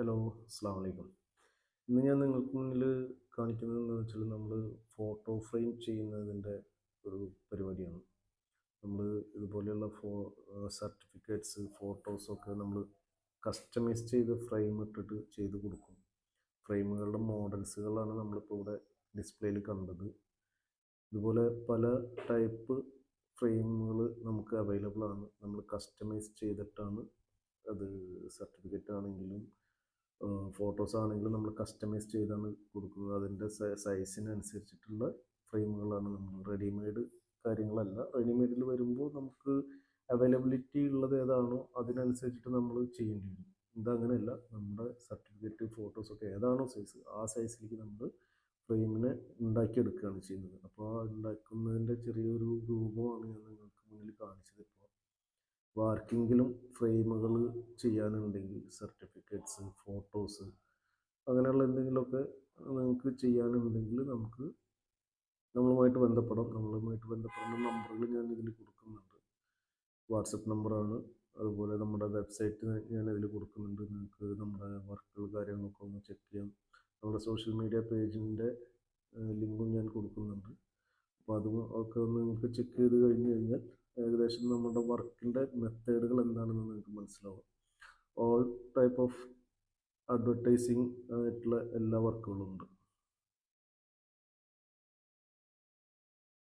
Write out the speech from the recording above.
Hello അസ്സാം വലൈക്കും ഇന്ന് ഞാൻ നിങ്ങൾക്ക് മുന്നിൽ കാണിക്കുന്നതെന്ന് വെച്ചാൽ നമ്മൾ ഫോട്ടോ ഫ്രെയിം ചെയ്യുന്നതിന്റെ ഒരു പരിപാടിയാണ്. നമ്മൾ ഇതുപോലെയുള്ള ഫോ സർട്ടിഫിക്കറ്റ്സ് ഫോട്ടോസൊക്കെ നമ്മൾ കസ്റ്റമൈസ് ചെയ്ത് ഫ്രെയിം ഇട്ടിട്ട് ചെയ്ത് കൊടുക്കും. ഫ്രെയിമുകളുടെ മോഡൽസുകളാണ് നമ്മളിപ്പോൾ ഇവിടെ ഡിസ്പ്ലേയിൽ കണ്ടത്. ഇതുപോലെ പല ടൈപ്പ് ഫ്രെയിമുകൾ നമുക്ക് അവൈലബിൾ ആണ് നമ്മൾ കസ്റ്റമൈസ് ചെയ്തിട്ടാണ് അത് സർട്ടിഫിക്കറ്റ് ആണെങ്കിലും ഫോട്ടോസ് ആണെങ്കിലും നമ്മൾ കസ്റ്റമൈസ് ചെയ്താണ് കൊടുക്കുന്നത്. അതിന്റെ സൈസിനനുസരിച്ചിട്ടുള്ള ഫ്രെയിമുകളാണ് നമ്മൾ റെഡിമെയ്ഡ് കാര്യങ്ങളല്ല. റെഡിമെയ്ഡിൽ വരുമ്പോൾ നമുക്ക് അവൈലബിലിറ്റി ഉള്ളത് ഏതാണോ അതിനനുസരിച്ചിട്ട് നമ്മൾ ചെയ്യേണ്ടി വരും. ഇതങ്ങനെയല്ല. നമ്മുടെ സർട്ടിഫിക്കറ്റ് ഫോട്ടോസൊക്കെ ഏതാണോ സൈസ് ആ സൈസിലേക്ക് നമ്മൾ ഫ്രെയിമിനെ ഉണ്ടാക്കിയെടുക്കുകയാണ് ചെയ്യുന്നത്. അപ്പോൾ ആ ഉണ്ടാക്കുന്നതിന്റെ ചെറിയൊരു രൂപമാണ് ഞാൻ നിങ്ങൾക്ക് മുന്നിൽ കാണിച്ചത് ഇപ്പോൾ. അപ്പോൾ ആർക്കെങ്കിലും ഫ്രെയിമുകൾ ചെയ്യാനുണ്ടെങ്കിൽ സർട്ടിഫിക്കറ്റ്സ് ഫോട്ടോസ് അങ്ങനെയുള്ള എന്തെങ്കിലുമൊക്കെ നിങ്ങൾക്ക് ചെയ്യാനുണ്ടെങ്കിൽ നമുക്ക് നമ്മളുമായിട്ട് ബന്ധപ്പെടാം. നമ്മളുമായിട്ട് ബന്ധപ്പെടുന്ന നമ്പറുകൾ ഞാൻ ഇതിൽ കൊടുക്കുന്നുണ്ട്. വാട്സപ്പ് നമ്പറാണ്. അതുപോലെ നമ്മുടെ വെബ്സൈറ്റ് ഞാൻ ഇതിൽ കൊടുക്കുന്നുണ്ട്. നിങ്ങൾക്ക് നമ്മുടെ വർക്കുകൾ കാര്യങ്ങളൊക്കെ ഒന്ന് ചെക്ക് ചെയ്യാം. നമ്മുടെ സോഷ്യൽ മീഡിയ പേജിന്റെ ലിങ്കും ഞാൻ കൊടുക്കുന്നുണ്ട്. അപ്പോൾ അതും ഒക്കെ ഒന്ന് നിങ്ങൾക്ക് ചെക്ക് ചെയ്ത് കഴിഞ്ഞ് കഴിഞ്ഞാൽ ഏകദേശം നമ്മുടെ വർക്കിന്റെ മെത്തേഡുകൾ എന്താണെന്ന് നിങ്ങൾക്ക് മനസ്സിലാവും. ഓൾ ടൈപ്പ് ഓഫ് അഡ്വർടൈസിങ് ആയിട്ടുള്ള എല്ലാ വർക്കുകളും ഉണ്ട്.